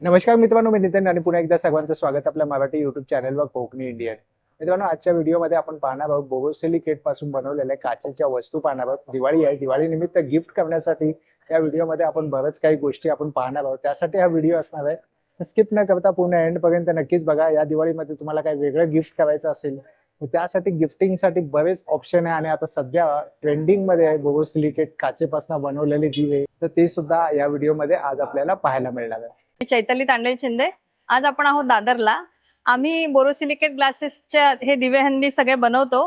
नमस्कार मित्रांनो मी नितीन आणि पुन्हा एकदा सर्वांचं स्वागत आपल्या मराठी युट्यूब चॅनलवर कोकणी इंडियन मित्रांनो आजच्या व्हिडिओमध्ये आपण पाहणार आहोत बोगोसिलिकेटपासून बनवलेल्या काचेच्या वस्तू पाहणार आहोत. दिवाळी आहे. दिवाळी निमित्त गिफ्ट करण्यासाठी या व्हिडिओमध्ये आपण बरंच काही गोष्टी आपण पाहणार आहोत. त्यासाठी हा व्हिडिओ असणार आहे. स्किप न करता पूर्ण एंड पर्यंत नक्कीच बघा. या दिवाळीमध्ये तुम्हाला काही वेगळं गिफ्ट करायचं असेल त्यासाठी गिफ्टिंगसाठी बरेच ऑप्शन आहे. आणि आता सध्या ट्रेंडिंगमध्ये आहे बोगोसिलिकेट काचेपासून बनवलेले दिवे तर ते सुद्धा या व्हिडिओमध्ये आज आपल्याला पाहायला मिळणार आहे. मी चैताली तांडे शिंदे. आज आपण आहोत दादरला. आम्ही बोरोसिलिकेट ग्लासेसच्या हे दिवे हंडी सगळे बनवतो.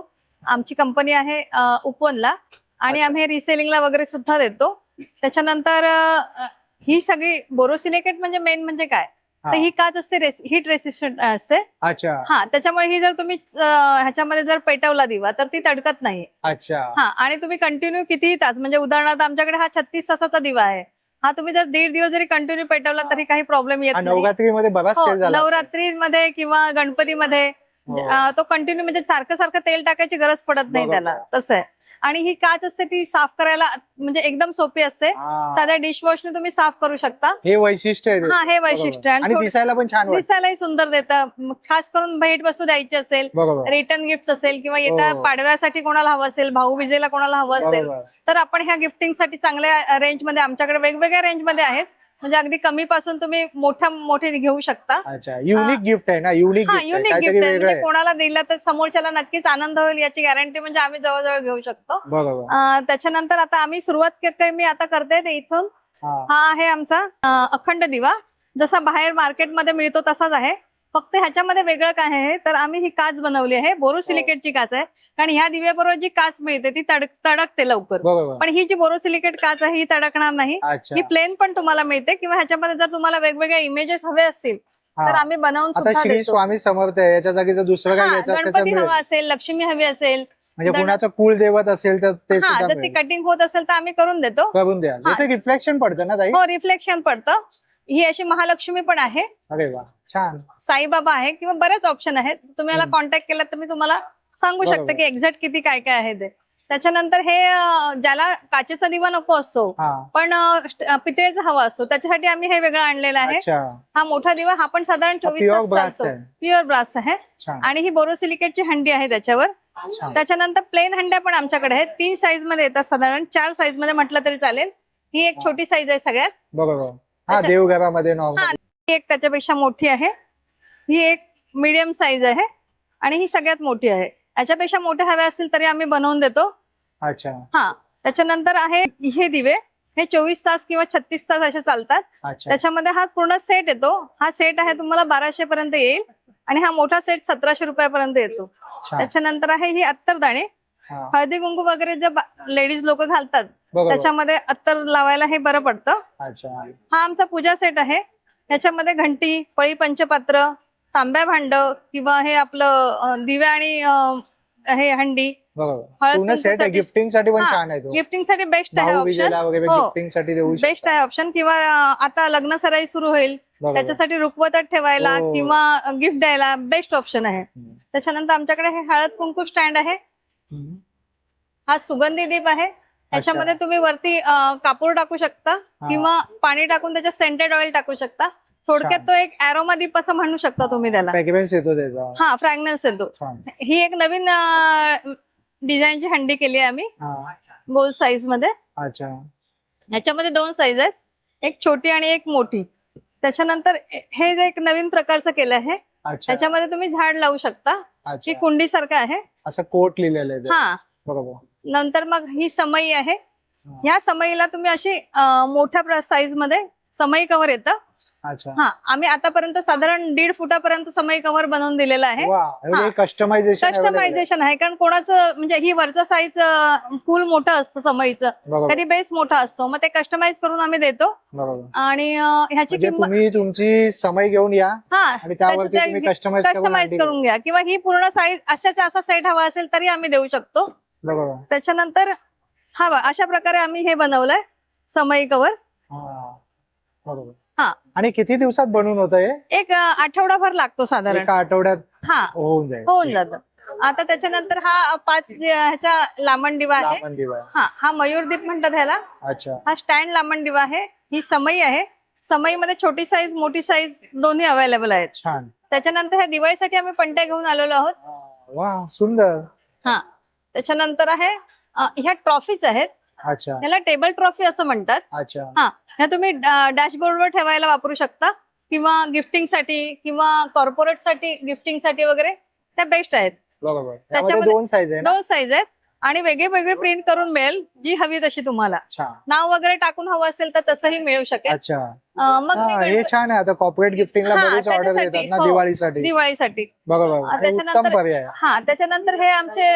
आमची कंपनी आहे अ, उपवनला. आणि. आम्ही रिसेलिंगला वगैरे सुद्धा देतो. त्याच्यानंतर अ, ही सगळी बोरोसिलिकेट म्हणजे मेन म्हणजे काय? तर हा. ही काच असते हिट रेसिस्टंट असते. अच्छा. हा त्याच्यामुळे ही जर तुम्ही अ, ह्याच्यामध्ये जर पेटवला दिवा तर ती तडकत नाही. अच्छा. हा आणि तुम्ही कंटिन्यू कितीही तास म्हणजे उदाहरणार्थ आमच्याकडे हा छत्तीस तासाचा दिवा आहे. हा तुम्ही जर दीड दिवस जरी कंटिन्यू पेटवला तरी काही प्रॉब्लेम येत नाही नवरात्रीमध्ये बराच हो. नवरात्रीमध्ये किंवा गणपतीमध्ये हो. तो कंटिन्यू म्हणजे सारखं सारखं तेल टाकायची गरज पडत नाही. त्याला तसं आहे आणि ही काच असते ती साफ करायला म्हणजे एकदम सोपी असते हा. साध्या डिशवॉशने तुम्ही साफ करू शकता हे वैशिष्ट्य आहे हा. हे वैशिष्ट्य आहे. आणि आणि थोडं- दिसायला पण छान वाटतं दिसायलाही सुंदर देतं म, खास करून भेट वस्तू द्यायची असेल बरोबर रिटर्न गिफ्ट असेल किंवा येत्या हो. पाडव्यासाठी कोणाला हवं असेल भाऊ विजेला कोणाला हवं असेल बरोबर तर आपण ह्या गिफ्टिंगसाठी चांगल्या रेंजमध्ये आमच्याकडे वेगवेगळ्या रेंजमध्ये आहेत म्हणजे अगदी कमी पासून तुम्ही मोठ्या मोठे घेऊ शकता. अच्छा युनिक गिफ्ट आहे ना युनिक हा युनिक गिफ्ट आहे. म्हणजे कोणाला दिलं तर समोरच्याला नक्कीच आनंद होईल याची गॅरंटी म्हणजे आम्ही जवळजवळ घेऊ शकतो. बरोबर. त्याच्यानंतर आता आम्ही सुरुवात मी आता करते ते इथून. हा. आहे आमचा अखंड दिवा. जसा बाहेर मार्केटमध्ये मिळतो तसाच आहे. फक्त ह्याच्यामध्ये वेगळं काय आहे? तर आम्ही ही काच बनवली आहे. बोरोसिलिकेटची काच आहे. कारण ह्या दिव्याबरोबर जी काच मिळते ती तडक तडकते लवकर. बरोबर. पण ही जी बोरोसिलिकेट काच आहे ही तडकणार नाही. अच्छा. ही प्लेन पण तुम्हाला मिळते किंवा ह्याच्यामध्ये जर तुम्हाला वेगवेगळे इमेजेस हवे असतील तर हा. आम्ही बनवून आता सुद्धा श्री देतो. स्वामी समर्थ आहे. याच्या जागी जर दुसरं काही हा, घ्यायचं असेल तर गणपती मिळेल. हवा असेल लक्ष्मी हवी असेल म्हणजे गण- कुणाचं कुल देवत असेल तर ते हा सुद्धा जर ती मिळेल. कटिंग होत असेल तर आम्ही करून देतो. करून द्या हा. रिफ्लेक्शन पडतं ना ताई? हो रिफ्लेक्शन पडतं. ही अशी महालक्ष्मी पण आहे. अरे वा छान. साईबाबा आहे किंवा बरेच ऑप्शन आहेत. तुम्ही हम्म. कॉन्टॅक्ट केला तर मी तुम्हाला सांगू. शकते की एक्झॅक्ट किती काय काय आहे ते. त्याच्यानंतर हे ज्याला काचेचा दिवा नको असतो पण पितळेचा हवा असतो त्याच्यासाठी आम्ही हे वेगळं आणलेलं आहे. अच्छा. हा मोठा दिवा हा पण साधारण चोवीस तास. प्युअर ब्रास आहे. आणि ही बोरोसिलिकेटची हंडी आहे त्याच्यावर. त्याच्यानंतर प्लेन हंड्या पण आमच्याकडे आहेत. तीन साईजमध्ये येतात साधारण. चार साईजमध्ये म्हटलं तरी चालेल. ही एक छोटी साईज आहे सगळ्यात. बरोबर. हा त्याच्या- देवघरामध्ये नॉर्मल हा एक त्याच्यापेक्षा मोठी आहे. ही एक मीडियम साईज आहे आणि ही सगळ्यात मोठी आहे. याच्यापेक्षा मोठ्या हव्या असतील तरी आम्ही बनवून देतो. अच्छा. हा त्याच्यानंतर आहे हे दिवे. हे चोवीस तास किंवा छत्तीस तास असे चालतात. अच्छा. त्याच्यामध्ये हा पूर्ण सेट येतो. हा सेट आहे तुम्हाला बाराशे पर्यंत येईल आणि हा मोठा सेट सतराशे रुपयापर्यंत येतो. छान त्याच्यानंतर आहे ही अत्तरदाणे. हा. हळदी कुंकू वगैरे जे लेडीज लोक घालतात त्याच्यामध्ये अत्तर लावायला हे बरं पडतं. अच्छा. हा आमचा पूजा सेट आहे. ह्याच्यामध्ये घंटी पळी पंचपात्र तांब्या भांड किंवा हे आपलं दिव्या आणि हे हंडी. गिफ्टिंगसाठी हा, गिफ्टिंगसाठी बेस्ट आहे ऑप्शन हो. बेस्ट आहे ऑप्शन किंवा अं, आता लग्न सराई सुरू होईल. त्याच्यासाठी रुखवतात ठेवायला हो. किंवा गिफ्ट द्यायला बेस्ट ऑप्शन आहे. त्याच्यानंतर आमच्याकडे हे हळद कुंकू स्टँड आहे. हा सुगंधी दीप आहे. त्याच्यामध्ये तुम्ही वरती कापूर टाकू शकता किंवा पाणी टाकून त्याच्यात सेंटेड ऑइल टाकू शकता. थोडक्यात. तो एक अरोमा दीप असं म्हणू शकता तुम्ही त्याला. फ्रॅग्रन्स येतो त्याचा. हा फ्रॅग्रन्स येतो. ही एक नवीन डिझाईनची हंडी केली आहे आम्ही. गोल साईजमध्ये. अच्छा. ह्याच्यामध्ये दोन साईज आहेत. एक छोटी आणि एक मोठी. त्याच्यानंतर हे जे एक नवीन प्रकारचं केलं आहे त्याच्यामध्ये तुम्ही झाड लावू शकता. ही कुंडी सारखं आहे. असं कोट लिहिलेलं आहे. हा. बरोबर. नंतर मग ही समई आहे. ह्या समईला तुम्ही अशी मोठ्या साईजमध्ये समई कव्हर येतं. अच्छा. हा आम्ही आतापर्यंत साधारण दीड फुटापर्यंत समई कव्हर बनवून दिलेलं आहे. कस्टमायझेशन कस्टमायझेशन आहे. कारण कोणाचं म्हणजे ही वरचं साईज फुल मोठं असतं समईचं. तरी बेस मोठा असतो मग ते कस्टमाइज करून आम्ही देतो. आणि ह्याची म्हणजे किंमत तुमची समय घेऊन या हा कस्टमाइज करून घ्या. किंवा ही पूर्ण साईज अशाचा असा सेट हवा असेल तरी आम्ही देऊ शकतो. त्याच्यानंतर हा अशा प्रकारे आम्ही हे बनवलंय समई कवर. हा बरोबर. हा. आणि किती दिवसात बनवून होत हे? एक आठवडाभर लागतो साधारण. एका आठवड्यात हा. होऊन जाईल. होऊन जातं. आता त्याच्यानंतर हा पाच ह्याचा लांबण दिवा आहे. हा हा मयूरदीप म्हणतात ह्याला. अच्छा. हा स्टँड लांबण दिवा आहे. ही समई आहे. समईमध्ये छोटी साईज मोठी साईज दोन्ही अवेलेबल आहेत. छान. त्याच्यानंतर ह्या दिवाळीसाठी आम्ही पंट्या घेऊन आलेलो आहोत. वा सुंदर. हा. त्याच्यानंतर आहे ह्या ट्रॉफीज आहेत. अच्छा. ह्याला टेबल ट्रॉफी असं म्हणतात. अच्छा. हा ह्या तुम्ही डॅशबोर्डवर ठेवायला वापरू शकता किंवा गिफ्टिंगसाठी किंवा कॉर्पोरेटसाठी गिफ्टिंगसाठी वगैरे त्या बेस्ट आहेत. बरोबर. त्याच्यामध्ये दोन साईज आहेत. आणि वेगळे वेगळे प्रिंट करून मिळेल जी हवी तशी तुम्हाला. नाव वगैरे टाकून हवं असेल तर तसंही मिळू शकेल. अच्छा. मग हा, हे छान आहे आता कॉर्पोरेट गिफ्टिंगला हा, ऑर्डर ना हो. दिवाळीसाठी. दिवाळीसाठी. त्याच्यानंतर- आहे. हा त्याच्यानंतर हे आमचे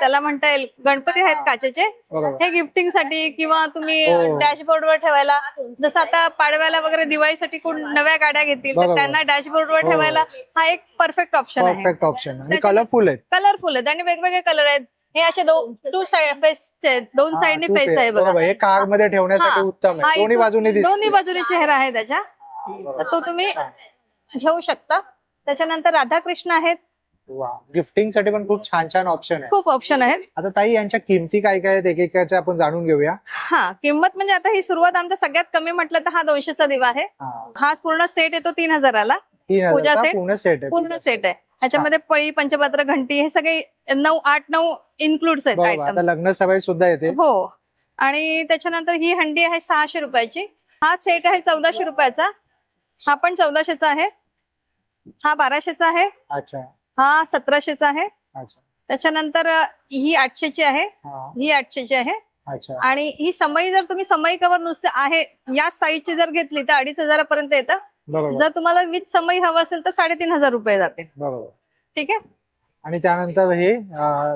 त्याला म्हणता येईल गणपती आहेत काचेचे. हे गिफ्टिंगसाठी किंवा तुम्ही हो. डॅशबोर्ड वर ठेवायला जसं आता पाडव्याला वगैरे दिवाळीसाठी कोण नव्या गाड्या घेतील तर. त्यांना डॅशबोर्ड वर हो. ठेवायला हा एक परफेक्ट ऑप्शन आहे. परफेक्ट ऑप्शन कलरफुल आहेत. कलरफुल आहेत आणि वेगवेगळे कलर आहेत. हे असे टू साइड फेसचे दोन साइडनी फेस आहे. बघा. बरोबर हे कारमध्ये ठेवण्यासाठी हा. उत्तम आहे. दोन्ही बाजूने दोन्ही बाजूने चेहरा आहे त्याच्या. तर तो तुम्ही घेऊ शकता. त्याच्यानंतर राधाकृष्ण आहेत. वा गिफ्टिंगसाठी पण खूप छान छान ऑप्शन आहे. खूप ऑप्शन आहेत. आता ताई यांच्या किमती काय काय आहेत? एकेकाच्या आपण जाणून घेऊया. हा किंमत म्हणजे आता ही सुरुवात आमच्या सगळ्यात कमी म्हटलं तर हा दोनशेचा दिवा आहे. हा. हा पूर्ण सेट येतो तीन हजाराला. तीन पूजा हजारचा set? पूर्ण सेट आहे पूर्ण सेट आहे. ह्याच्यामध्ये पळी पंचपात्र घंटी हे सगळे नऊ आठ नऊ इन्क्लुड्स आहेत बरोबर आता आयटम लग्न सभा सुद्धा येते. हो. आणि त्याच्यानंतर ही हंडी आहे सहाशे रुपयाची. हा सेट आहे चौदाशे रुपयाचा. हा पण चौदाशेचा आहे. हा बाराशेचा आहे. अच्छा. हा सतराशेचा आहे. अच्छा. त्याच्यानंतर अ, ही आठशेची आहे. हा. ही आठशेची आहे. अच्छा. आणि ही समई जर तुम्ही समई कवर नुसते आहे या साईजची जर घेतली तर अडीच हजारापर्यंत येतं. जर तुम्हाला विथ समई हवं असेल तर साडेतीन हजार रुपये बरोबर. ठीक आहे? आणि त्यानंतर हे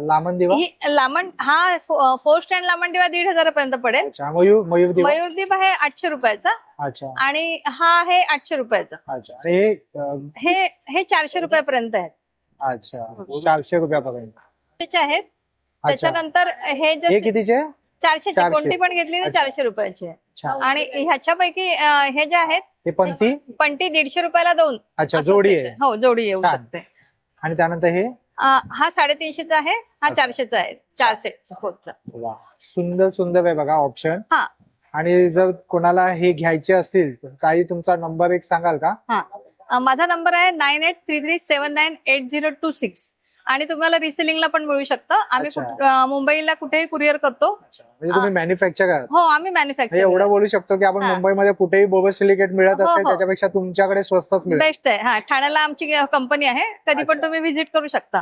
लामण दिवा? ही लामण हा फोर स्टँड लामण दिवा दीड हजारापर्यंत पडेल. अच्छा मयूर मयूर दिवा? मयूरदीप आहे आठशे रुपयाचा. अच्छा. आणि हा आहे आठशे रुपयाचा. अच्छा. आणि हे अं, हे हे चारशे रुपयापर्यंत आहेत. अच्छा. चारशे रुपयापर्यंत. त्याचे आहेत. अच्छा. त्याच्यानंतर हे हे जे कितीचे? चारशे चारशे. कोणती पण घेतली तर अच्छा. चारशे रुपयाची आहे. आणि ह्याच्यापैकी अं, हे जे आहेत हे पंक्ती पंटी दीडशे रुपयाला दोन. अच्छा असं जोडी set आहे. हो जोडी येऊ छान. शकते. आणि त्यानंतर हे? अं, हा साडेतीनशेचा आहे हा चारशेचा आहे चार सेट वा. सुंदर सुंदर आहे बघा ऑप्शन हा. आणि जर कोणाला हे घ्यायचे असतील तर काही तुमचा नंबर एक सांगाल का? हा. अं, माझा नंबर आहे nine eight three three seven nine eight zero two six आणि तुम्हाला रिसेलिंगला पण मिळू शकतं. आम्ही अच्छा. कुठ- अं, मुंबईला कुठेही कुरिअर करतो. म्हणजे तुम्ही मॅन्युफॅक्चर आहात. हो आम्ही म्हणजे मॅन्युफॅक्चर एवढं बोलू शकतो की आपण हा. मुंबईमध्ये कुठेही बोबोसिलिकेट मिळत हो, असेल हो. त्याच्यापेक्षा तुमच्याकडे स्वस्तच मिळेल. बेस्ट आहे. हा ठाण्याला आमची कंपनी आहे. कधी पण अच्छा. तुम्ही व्हिजिट करू शकता.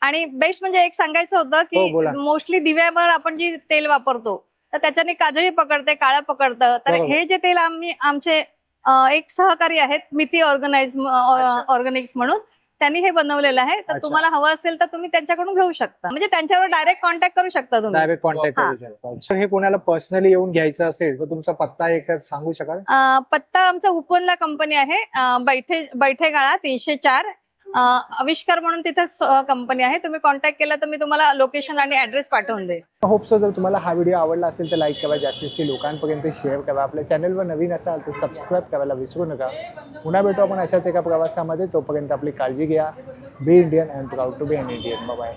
आणि बेस्ट म्हणजे एक सांगायचं होतं हो, की. मोस्टली दिव्यावर आपण जी तेल वापरतो तर त्याच्याने काजळी पकडते काळं पकडतं. तर बरोबर. हे जे तेल आम्ही आमचे अं, एक सहकारी आहेत मिती ऑर्गनाइज ऑर्गॅनिक्स म्हणून. त्यांनी हे बनवलेलं आहे तर अच्छा. तुम्हाला हवं असेल तर तुम्ही त्यांच्याकडून घेऊ शकता म्हणजे त्यांच्यावर डायरेक्ट कॉन्टॅक्ट करू शकता तुम्ही डायरेक्ट कॉन्टॅक्ट हा. करू शकता. हे कोणाला पर्सनली येऊन घ्यायचं असेल तर तुमचा पत्ता एक सांगू शकाल अं, पत्ता आमचा उपवनला कंपनी आहे अं, बैठे बैठे गाळा तीनशे चार आविष्कार म्हणून तिथे कंपनी आहे. तुम्ही कॉन्टॅक्ट केला तर मी तुम्हाला लोकेशन आणि ऍड्रेस पाठवून देईल. होप सो जर तुम्हाला हा व्हिडिओ आवडला असेल तर लाईक करा जास्तीत जास्त लोकांपर्यंत शेअर करा. आपल्या चॅनलवर नवीन असाल तर सबस्क्राईब करायला विसरू नका. पुन्हा भेटू आपण अशाच एका प्रवासामध्ये. तोपर्यंत आपली काळजी घ्या. Be Indian and proud to be an Indian bye